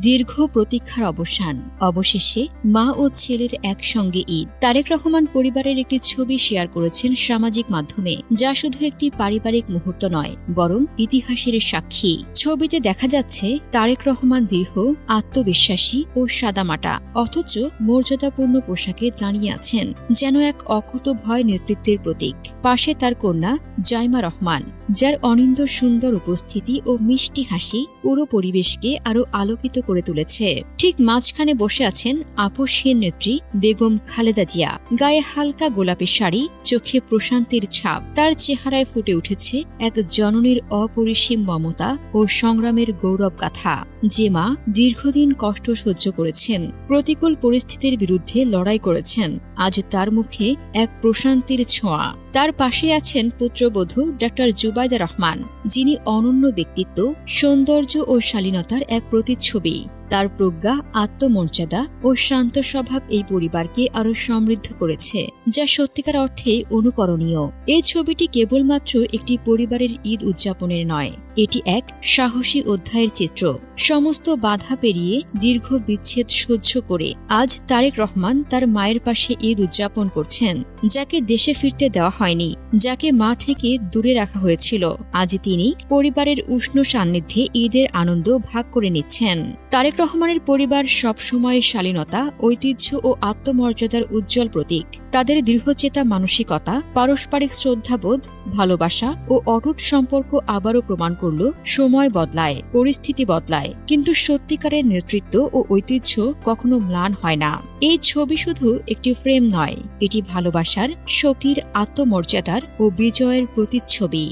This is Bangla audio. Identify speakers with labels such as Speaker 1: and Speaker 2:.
Speaker 1: দীর্ঘ প্রতীক্ষার অবসান। অবশেষে মা ও ছেলের একসঙ্গে ঈদ। তারেক রহমান পরিবারের একটি ছবি শেয়ার করেছেন সামাজিক মাধ্যমে, যা শুধু একটি পারিবারিক মুহূর্ত নয়, বরং ইতিহাসের সাক্ষী। ছবিতে দেখা যাচ্ছে তারেক রহমান দীর্ঘ, আত্মবিশ্বাসী ও সাদামাটা। অথচ মর্যাদাপূর্ণ পোশাকে দাঁড়িয়ে আছেন যেন এক অকুত ভয় নেতৃত্বের প্রতীক। পাশে তার কন্যা জাইমা রহমান, যার অনিন্দ সুন্দর উপস্থিতি ও মিষ্টি হাসি পুরো পরিবেশকে আরও আলোকিত করে তুলেছে। ঠিক মাঝখানে বসে আছেন আপসহীন নেত্রী বেগম খালেদা জিয়া। গায়ে হালকা গোলাপি শাড়ি, চোখে প্রশান্তির ছাপ। তার চেহারায় ফুটে উঠেছে এক জননীর অপরিসীম মমতা ও সংগ্রামের গৌরব গাথা। যে মা দীর্ঘদিন কষ্ট সহ্য করেছেন, প্রতিকূল পরিস্থিতির বিরুদ্ধে লড়াই করেছেন, আজ তার মুখে এক প্রশান্তির ছোঁয়া। তার পাশে আছেন পুত্রবধূ ডক্টর জুবাইদা রহমান, যিনি অনন্য ব্যক্তিত্ব, সৌন্দর্য ও শালীনতার এক প্রতিচ্ছবি। তার প্রজ্ঞা, আত্মমর্যাদা ও শান্ত স্বভাব এই পরিবারকে আরও সমৃদ্ধ করেছে, যা সত্যিকার অর্থেই অনুকরণীয়। এই ছবিটি কেবলমাত্র একটি পরিবারের ঈদ উদযাপনের নয়, এটি এক সাহসী অধ্যায়ের চিত্র। সমস্ত বাধা পেরিয়ে দীর্ঘ বিচ্ছেদ সহ্য করে আজ তারেক রহমান তার মায়ের পাশে ঈদ উদযাপন করছেন, যাকে দেশে ফিরতে দেওয়া হয়নি, যাকে মা থেকে দূরে রাখা হয়েছিল। আজ তিনি পরিবারের উষ্ণ সান্নিধ্যে ঈদের আনন্দ ভাগ করে নিচ্ছেন। তারেক রহমানের পরিবার সবসময় শালীনতা, ঐতিহ্য ও আত্মমর্যাদার উজ্জ্বল প্রতীক। তাদের দৃঢ়চেতা মানসিকতা, পারস্পরিক শ্রদ্ধাবোধ, ভালোবাসা ও অটুট সম্পর্ক আবারও প্রমাণ করল সময় বদলায়, পরিস্থিতি বদলায়। কিন্তু সত্যিকারের নেতৃত্ব ও ঐতিহ্য কখনো ম্লান হয় না। এই ছবি শুধু একটি ফ্রেম নয়, এটি ভালোবাসার, শক্তির, আত্মমর্যাদার ও বিজয়ের প্রতিচ্ছবি।